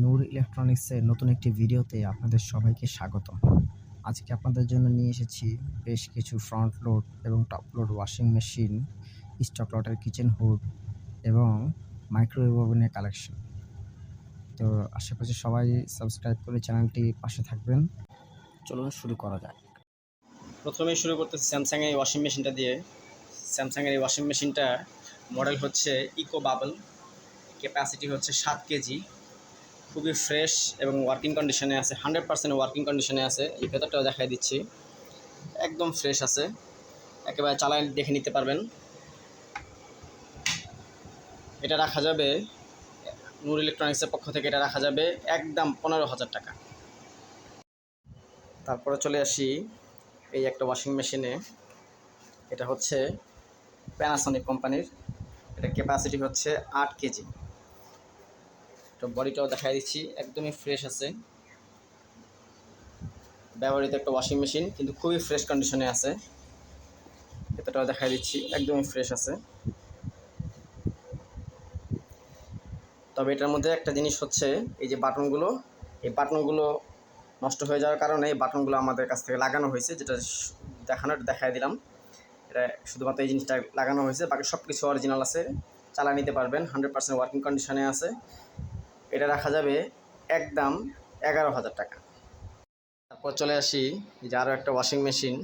নূর ইলেকট্রনিক্সের নতুন একটি ভিডিওতে আপনাদের সবাইকে স্বাগত আজকে আপনাদের জন্য নিয়ে এসেছি বেশ কিছু ফ্রন্ট লোড এবং top load washing machine stock লটের কিচেন হুড এবং মাইক্রোওয়েভ ওভেনের কালেকশন তো আশেপাশে সবাই সাবস্ক্রাইব করে চ্যানেলটি পাশে থাকবেন। চলুন শুরু করা যাক। প্রথমেই শুরু করতেছি স্যামসাংয়ের এই ওয়াশিং মেশিনটা দিয়ে। স্যামসাংয়ের এই ওয়াশিং মেশিনটা মডেল হচ্ছে ইকো বাবল ক্যাপাসিটি হচ্ছে সাত কেজি। খুবই ফ্রেশ এবং ওয়ার্কিং কন্ডিশনে আছে হান্ড্রেড পার্সেন্ট ওয়ার্কিং কন্ডিশনে আছে। এই ভেতরটাও দেখাই দিচ্ছি। একদম ফ্রেশ আছে। একেবারে চালায় দেখে নিতে পারবেন। এটা রাখা যাবে, নূর ইলেকট্রনিক্সের পক্ষ থেকে এটা রাখা যাবে একদম পনেরো হাজার টাকা। তারপরে চলে আসি এই একটা ওয়াশিং মেশিনে এটা হচ্ছে প্যানাসনিক কোম্পানির। এটা ক্যাপাসিটি হচ্ছে আট কেজি। তো বডিটাও দেখাই দিচ্ছি, একদমই ফ্রেশ আছে। ব্যবহৃত একটা ওয়াশিং মেশিন কিন্তু খুবই ফ্রেশ কন্ডিশনে আছে। এতটাও দেখাই দিচ্ছি, একদমই ফ্রেশ আছে। তবে এটার মধ্যে একটা জিনিস হচ্ছে, এই যে বাটনগুলো এই বাটনগুলো নষ্ট হয়ে যাওয়ার কারণে এই বাটনগুলো আমাদের কাছ থেকে লাগানো হয়েছে, যেটা দেখানোর দেখাই দিলাম। এটা শুধুমাত্র এই জিনিসটা লাগানো হয়েছে, বাকি সব কিছু অরিজিনাল আছে। চালা নিতে পারবেন হান্ড্রেড পার্সেন্ট ওয়ার্কিং কন্ডিশনে আছে। এটা রাখা যাবে একদম এগারো হাজার টাকা। তারপর চলে আসি যে আরও একটা ওয়াশিং মেশিন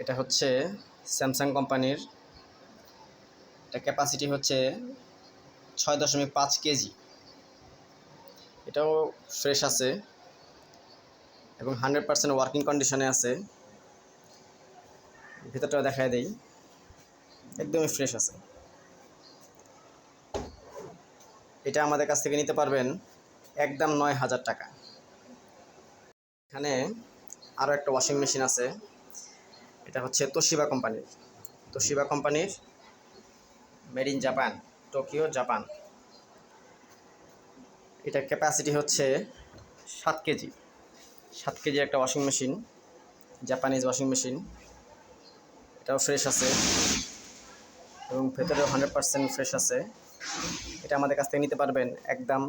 এটা হচ্ছে স্যামসাং কোম্পানির। এটা ক্যাপাসিটি হচ্ছে ছয় দশমিক পাঁচ কেজি। এটাও ফ্রেশ আছে এবং হান্ড্রেড পার্সেন্ট ওয়ার্কিং কন্ডিশনে আছে। ভিতরটাও দেখায় দেই। একদমই ফ্রেশ আছে। এটা আমাদের কাছ থেকে নিতে পারবেন একদম নয় হাজার টাকা। এখানে আরও একটা ওয়াশিং মেশিন আছে। এটা হচ্ছে তোশিবা কোম্পানির। তোশিবা কোম্পানির made in Japan Tokyo Japan এটার ক্যাপাসিটি হচ্ছে সাত কেজি। সাত কেজি একটা washing machine Japanese washing machine এটাও ফ্রেশ আছে। এবং ভেতরেও হান্ড্রেড পার্সেন্ট ফ্রেশ আছে। এটা আমাদের কাছ থেকে নিতে পারবেন একদম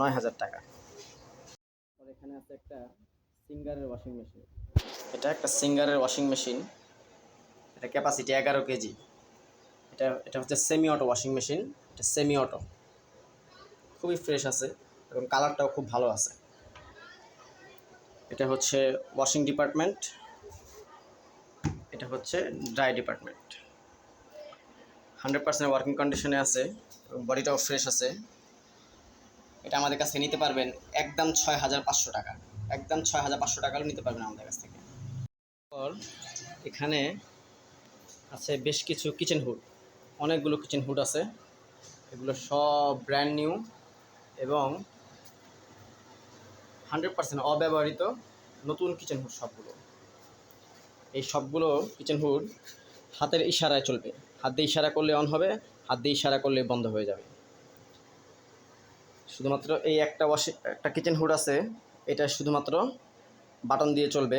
নয় হাজার টাকা। আর এখানে আছে একটা সিঙ্গারের ওয়াশিং মেশিন এটা একটা সিঙ্গারের ওয়াশিং মেশিন এটা ক্যাপাসিটি এগারো কেজি। এটা এটা হচ্ছে সেমি অটো ওয়াশিং মেশিন এটা সেমি অটো খুবই ফ্রেশ আছে এবং কালারটাও খুব ভালো আছে। এটা হচ্ছে ওয়াশিং ডিপার্টমেন্ট এটা হচ্ছে dry department hundred percent working কন্ডিশনে আছে। বডিটাও ফ্রেশ আছে। এটা আমাদের কাছ নিতে পারবেন একদম ছয় হাজার পাঁচশো টাকা। একদম ছয় হাজার পাঁচশো টাকাও নিতে পারবেন আমাদের কাছ থেকে। এখানে আছে বেশ কিছু কিচেন হুড অনেকগুলো কিচেন হুড আছে। এগুলো সব ব্র্যান্ড নিউ এবং হান্ড্রেড পার্সেন্ট অব্যবহৃত নতুন কিচেন হুড সবগুলো। এই সবগুলো কিচেন হুড হাতের ইশারায় চলবে। হাত দিয়ে ইশারা করলে অন হবে, হাত দিয়ে ইশারা করলে বন্ধ হয়ে যাবে। শুধুমাত্র এই একটা ওয়াশি একটা কিচেন হুড আছে, এটা শুধুমাত্র বাটন দিয়ে চলবে।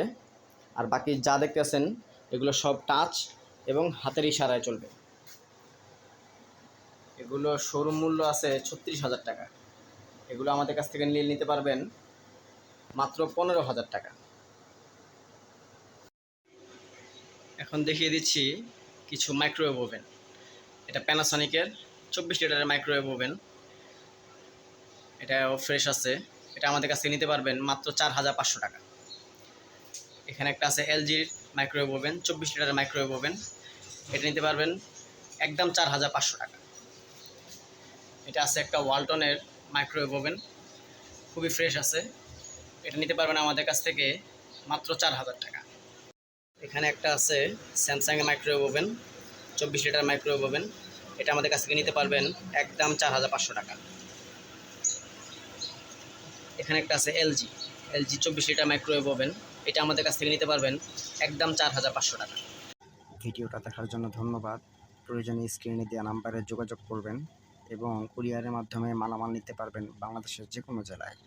আর বাকি যা দেখতেছেন, এগুলো সব টাচ এবং হাতের ইশারায় চলবে। এগুলো শোরুম মূল্য আছে ছত্রিশ হাজার টাকা। এগুলো আমাদের কাছ থেকে নিয়ে নিতে পারবেন মাত্র পনেরো হাজার টাকা। এখন দেখিয়ে দিচ্ছি কিছু মাইক্রোওয়েভ ওভেন এটা প্যানাসনিকের চব্বিশ লিটারের মাইক্রোওয়েভ ওভেন এটাও ফ্রেশ আছে। এটা আমাদের কাছ নিতে পারবেন মাত্র চার হাজার পাঁচশো টাকা। এখানে একটা আছে এলজির মাইক্রোওয়েভ ওভেন চব্বিশ লিটারের মাইক্রোওয়েভ ওভেন এটা নিতে পারবেন একদম চার হাজার পাঁচশো টাকা। এটা আছে একটা ওয়ালটনের মাইক্রোওয়েভ ওভেন খুবই ফ্রেশ আছে। এটা নিতে পারবেন আমাদের কাছ থেকে মাত্র চার হাজার টাকা। এখানে একটা আছে স্যামসাংয়ের মাইক্রোওয়েভ ওভেন চব্বিশ লিটার মাইক্রোওয়েভ ওভেন এটা আমাদের কাছ থেকে নিতে পারবেন একদম চার হাজার পাঁচশো টাকা। এখানে একটা আছে এলজি এলজি চব্বিশ লিটার মাইক্রোওয়েভ ওভেন এটা আমাদের কাছ থেকে নিতে পারবেন একদম চার হাজার পাঁচশো টাকা। ভিডিওটা দেখার জন্য ধন্যবাদ। প্রয়োজনে স্ক্রিনে দেওয়া নাম্বারে যোগাযোগ করবেন এবং কুরিয়ারের মাধ্যমে মালামাল নিতে পারবেন বাংলাদেশের যে কোনো জেলায়।